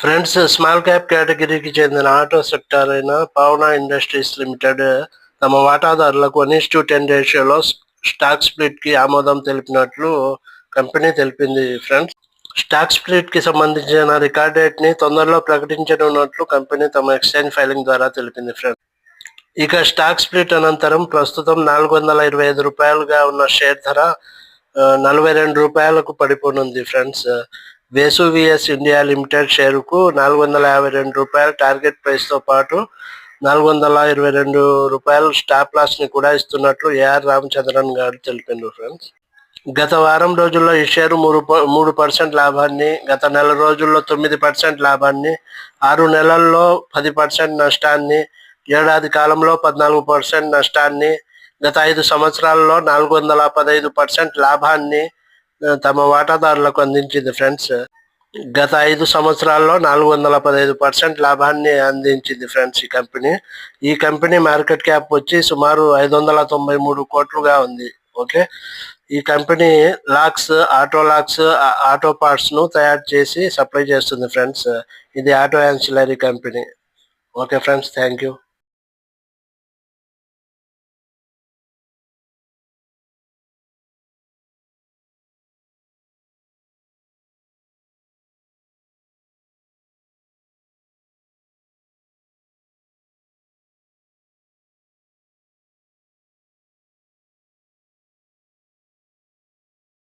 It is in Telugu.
ఫ్రెండ్స్ స్మాల్ క్యాప్ కేటగిరీకి చెందిన ఆటో సెక్టార్ అయిన పావనా ఇండస్ట్రీస్ లిమిటెడ్ తమ వాటాదారులకు వన్ టు టెన్ రేషియోలో స్టాక్ స్ప్లిట్కి ఆమోదం తెలిపినట్లు కంపెనీ తెలిపింది ఫ్రెండ్స్. స్టాక్ స్ప్లిట్కి సంబంధించిన రికార్డ్ డేట్ని తొందరలో ప్రకటించనున్నట్లు కంపెనీ తమ ఎక్స్చేంజ్ ఫైలింగ్ ద్వారా తెలిపింది ఫ్రెండ్స్. ఇక స్టాక్ స్ప్లిట్ అనంతరం ప్రస్తుతం నాలుగు వందల ఇరవై ఐదు రూపాయలుగా ఉన్న షేర్ ధర నలభై రెండు రూపాయలకు పడిపోనుంది ఫ్రెండ్స్. వేసువిఎస్ ఇండియా లిమిటెడ్ షేరుకు నాలుగు వందల యాభై రెండు రూపాయల టార్గెట్ ప్రైస్తో పాటు నాలుగు వందల ఇరవై రెండు రూపాయలు స్టాప్ లాస్ని కూడా ఇస్తున్నట్లు ఏఆర్ రామచంద్రన్ గారు తెలిపారు ఫ్రెండ్స్. గత వారం రోజుల్లో ఈ షేరు మూడు ప- మూడు పర్సెంట్ లాభాన్ని గత నెల రోజుల్లో తొమ్మిది పర్సెంట్ లాభాన్ని ఆరు నెలల్లో పది పర్సెంట్ నష్టాన్ని ఏడాది కాలంలో పద్నాలుగు పర్సెంట్ నష్టాన్ని గత ఐదు సంవత్సరాల్లో నాలుగు వందల పదహైదు పర్సెంట్ లాభాన్ని తమ వాటాదారులకు అందించింది ఫ్రెండ్స్. గత ఐదు సంవత్సరాల్లో నాలుగు వందల పదహైదు పర్సెంట్ లాభాన్ని అందించింది ఫ్రెండ్స్ ఈ కంపెనీ. ఈ కంపెనీ మార్కెట్ క్యాప్ వచ్చి సుమారు ఐదు వందల తొంభై మూడు కోట్లుగా ఉంది. ఓకే? ఈ కంపెనీ లాక్స్ ఆటో లాక్స్ ఆటో పార్ట్స్ను తయారు చేసి సప్లై చేస్తుంది ఫ్రెండ్స్. ఇది auto ancillary company. Okay friends thank you.